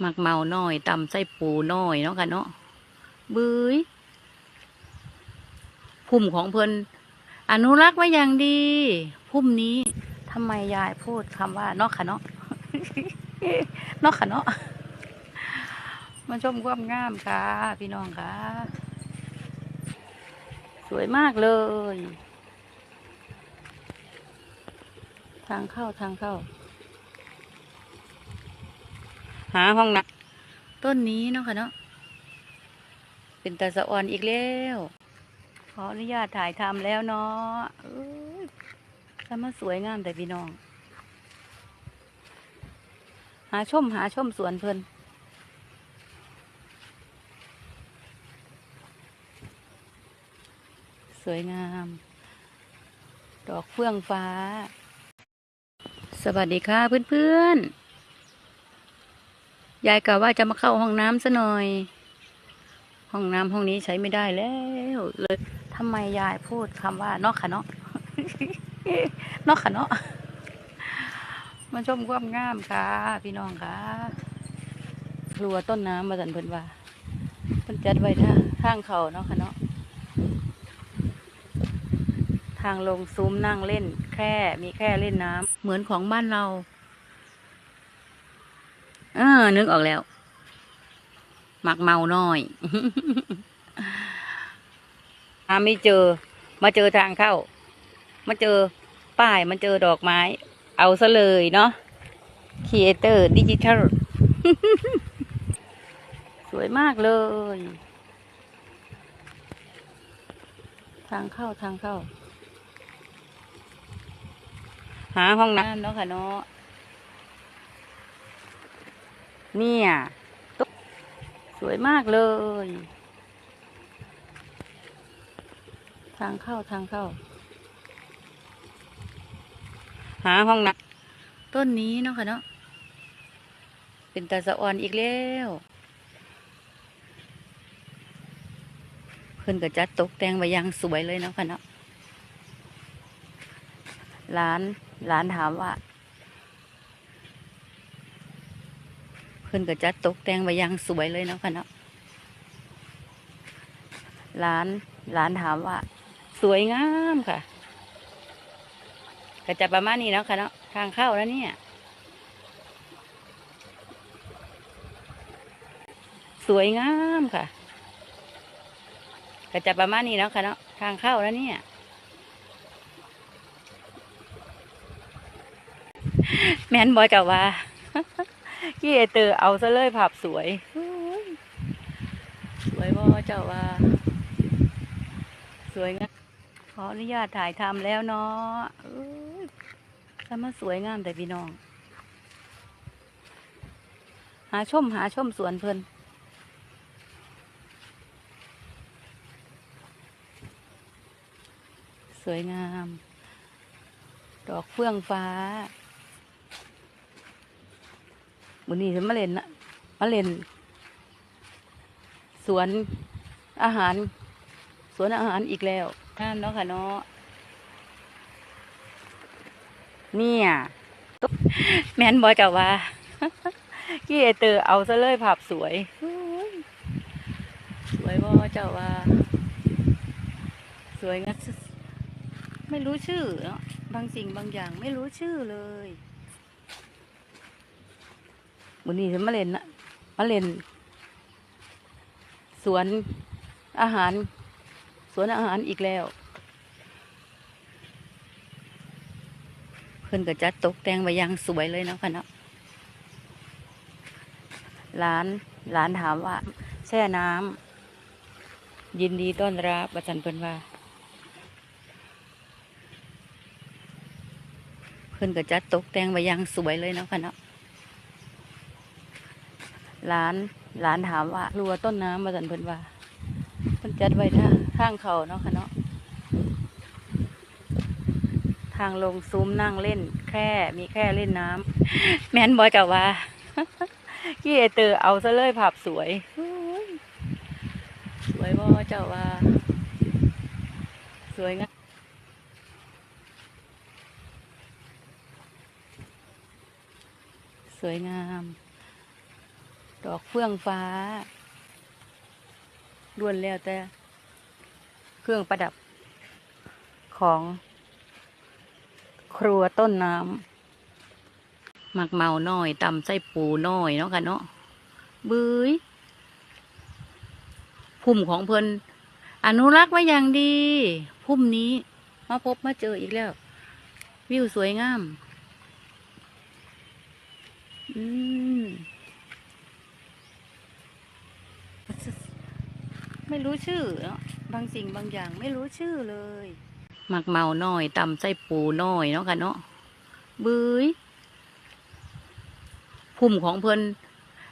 หมักเมาน้อยตำไส้ปูน้อยเนาะค่ะเนาะบื้ยพุ่มของเพิ่นอนุรักษ์ไว้อย่างดีพุ่มนี้ทำไมยายพูดคำว่าเนอกค่ะเนาะเนอกค่ะเนาะมาชมความงามค่ะ พี่น้องค่ะ สวยมากเลย ทางเข้าทางเข้า หาห้องน้ำต้นนี้เนาะค่ะเนาะเป็นตาสะออนอีกแล้ว ขออนุญาตถ่ายทำแล้วเนาะทำมาสวยงามแต่พี่น้อง หาชมหาชมสวนเพิ่นสวยงาม ดอกเฟื่องฟ้า สวัสดีค่ะเพื่อนๆ ยายกะว่าจะมาเข้าห้องน้ำซะหน่อย ห้องน้ำห้องนี้ใช้ไม่ได้แล้วเลยทำไมยายพูดคำว่านอกค่ะเนาะนอกค่ะเนาะมาชมความงามค่ะ พี่น้องค่ะครัวต้นน้ำมาสันเพิ่นว่าเพิ่นจัดไว้ท่าทางเขาเนาะค่ะเนาะทางลงซุ้มนั่งเล่น แค่มีแค่เล่นน้ำเหมือนของบ้านเรา ออนึกออกแล้วหมักเมาน้อยหาไม่เจอ มาเจอทางเข้า มาเจอป้ายมาเจอดอกไม้ เอาซะเลยเนาะครีเอเตอร์ดิจิทัลสวยมากเลย ทางเข้าทางเข้า หาห้องน้ำเนาะค่ะเนาะ เนี่ยตกสวยมากเลย ทางเข้าทางเข้า หาห้องน้ำต้นนี้เนาะค่ะเนาะเป็นตาสะออนอีกแล้วเพิ่นก็จัดตกแต่งไว้ย่างสวยเลยเนาะค่ะเนาะร้านร้านถามว่า เพิ่อนก็จัดตกแต่งไว้อย่างสวยเลยเนาะค่ะเนาะร้านร้านถามว่า สวยงามค่ะก็จะประมาณนี้เนาะค่ะเนาะทางเข้าแล้วเนี่ยสวยงามค่ะก็จะประมาณนี้เนาะค่ะเนาะทางเข้าแล้วเนี่ยแม่นบอจะว่า กี่เอเตอร์เอาซะเลยภาพสวย สวยบอเจ้าว่า สวยงามขออนุญาตถ่ายทำแล้วเนาะอุ๊ยทำมาสวยงามแต่พี่น้อง หาชมหาชมสวนเพิ่นสวยงาม ดอกเฟื่องฟ้า วันนี้ฉันมาเล่นนะมาเล่น สวนอาหาร สวนอาหารอีกแล้วงามเนาะค่ะเนาะเนี่ยตุ๊กแม่นบอจะว่ากี่เอเตอร์เอาซะเลยภาพสวย สวยบอเจ้าว่า สวยงัดไม่รู้ชื่อเนาะบางสิ่งบางอย่างไม่รู้ชื่อเลย วันนี้ฉันมาเล่นนะมาเล่น สวนอาหาร สวนอาหารอีกแล้ว เพิ่อนก็จัดตกแต่งไว้อย่างสวยเลยเนาะค่ะเนาะร้านร้านถามว่า แช่น้ำยินดีต้อนรับประจันเพิ่นว่าเพิ่นก็จัดตกแต่งไว้อย่างสวยเลยเนาะค่ะเนาะ ร้านร้านถามว่ารัวต้นน้ำมาสันเพิ่นว่าเพิ่นจัดไว้ท่างทางเขาเนาะค่ะเนาะทางลงซุ้มนั่งเล่น แค่มีแค่เล่นน้ำแมนบอจะว่ากี่เอเตอร์เอาซะเลยภาพสวย สวยบอเจ้าว่า สวยงามสวยงาม ดอกเฟื่องฟ้าล้วนแล้วแต่ เครื่องประดับของครัวต้นน้ำหมักเมาน้อยตำไส้ปูน้อยเนาะค่ะเนาะบื้ยพุ่มของเพิ่นอนุรักษ์ไว้อย่างดี พุ่มนี้ มาพบมาเจออีกแล้ว วิวสวยงาม อืม ไม่รู้ชื่อเนาะบางสิ่งบางอย่างไม่รู้ชื่อเลยหมักเมาน้อยตำไส้ปูน้อยเนาะค่ะเนาะบื้ยพุ่มของเพิ่น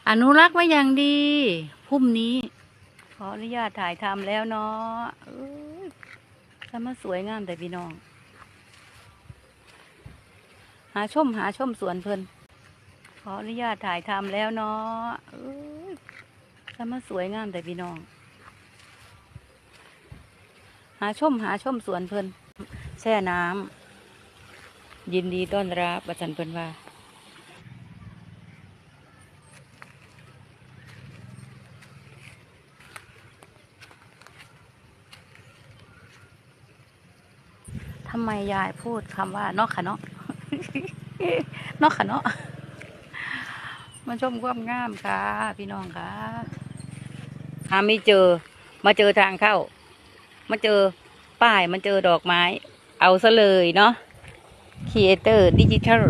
อนุรักษ์ไว้อย่างดี พุ่มนี้ ขออนุญาตถ่ายทำแล้วเนาะเอ้ยทำมาสวยงามแต่พี่น้อง หาชมหาชมสวนเพิ่นขออนุญาตถ่ายทำแล้วเนาะเอ้ยทำมาสวยงามแต่พี่น้อง หาชมหาชมสวนเพิ่นแช่น้ำยินดีต้อนรับประจันเพิ่นว่าทำไมยายพูดคำว่านอกขะเนาะนอกขะเนาะมาชมความงามค่ะ พี่น้องค่ะหาไม่เจอมาเจอทางเข้า มาเจอป้ายมาเจอดอกไม้ เอาซะเลยเนาะครีเอเตอร์ดิจิทัล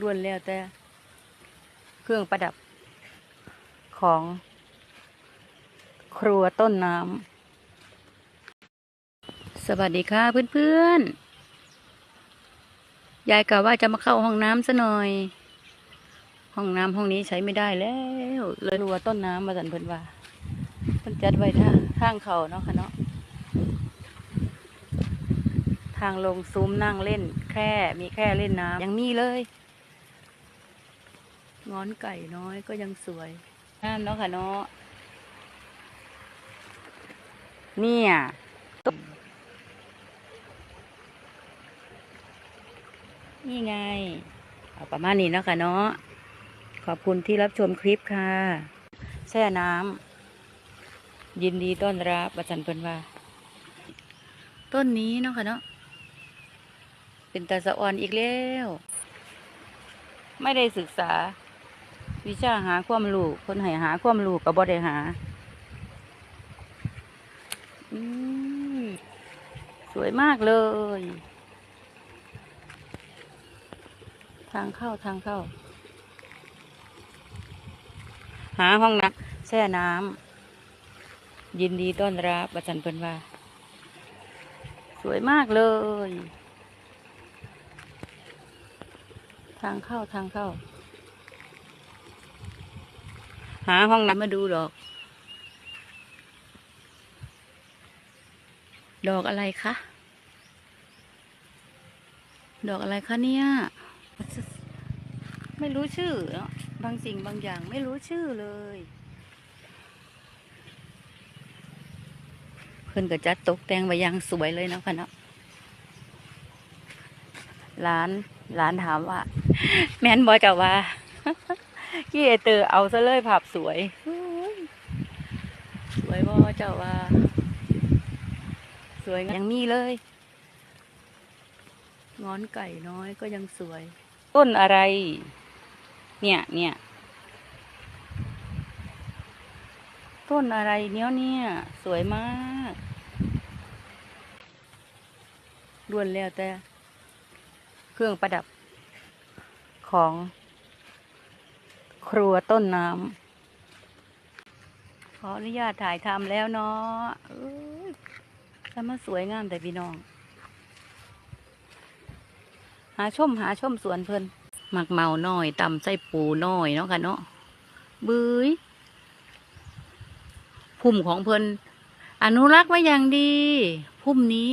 ล้วนแล้วแต่ เครื่องประดับของ ครัวต้นน้ำสวัสดีค่ะเพื่อนๆ ยายกะว่าจะมาเข้าห้องน้ำซะหน่อย ห้องน้ำห้องนี้ใช้ไม่ได้แล้ว เลยรัวต้นน้ำมาสันเพิ่นว่า จัดไว้ท่างทางเขาเนาะค่ะเนาะทางลงซุ้มนั่งเล่น แค่มีแค่เล่นน้ำยังมีเลยงอนไก่น้อยก็ยังสวยงามเนาะค่ะเนาะเนี่ยนี่ไง เอาประมาณนี้เนาะค่ะเนาะขอบคุณที่รับชมคลิปค่ะ แช่น้ำ ยินดีต้อนรับประจันเพิ่นว่า ต้นนี้เนาะค่ะเนาะเป็นตาสะออนอีกแล้ว ไม่ได้ศึกษา วิชาหาความรู้คนให้หาความรู้กับบ่ได้หาอืมสวยมากเลย ทางเข้าทางเข้า หาห้องน้ำแช่น้ำ ยินดีต้อนรับประจันเพิ่นว่า สวยมากเลย ทางเข้าทางเข้า หาห้องน้ำมาดูดอก ดอกอะไรคะ ดอกอะไรคะเนี่ยไม่รู้ชื่อเนาะบางสิ่งบางอย่างไม่รู้ชื่อเลย เพื่อนก็จัดตกแต่งไว้อยังสวยเลยเนาะค่ะเนาะร้านร้านถามว่า แม่นบอยจะว่ากี่เอเตอร์เอาซะเลยภาพสวยอุ๊ยสวยบอเจ้าว่า สวยยังมีเลยงอนไก่น้อยก็ยังสวย ต้นอะไร เนี่ยเนี่ยต้นอะไรเนี้ยเนี่ย สวยมาก ล้วนแล้วแต่ เครื่องประดับของครัวต้นน้ำขออนุญาตถ่ายทำแล้วเนาะเอ้ยทำมาสวยงามแต่พี่น้อง หาชมหาชมสวนเพิ่นหมักเมาน้อยตำไส้ปูน้อยเนาะค่ะเนาะบื้ยพุ่มของเพิ่นอนุรักษ์ไว้อย่างดี พุ่มนี้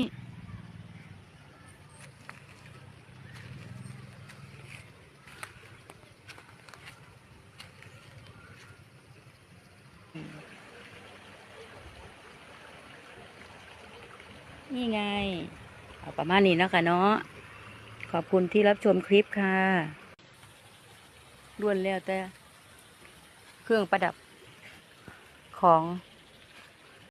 นี่ไง เอาประมาณนี้นะคะเนาะ ขอบคุณที่รับชมคลิปค่ะล้วนแล้วแต่เครื่องประดับของ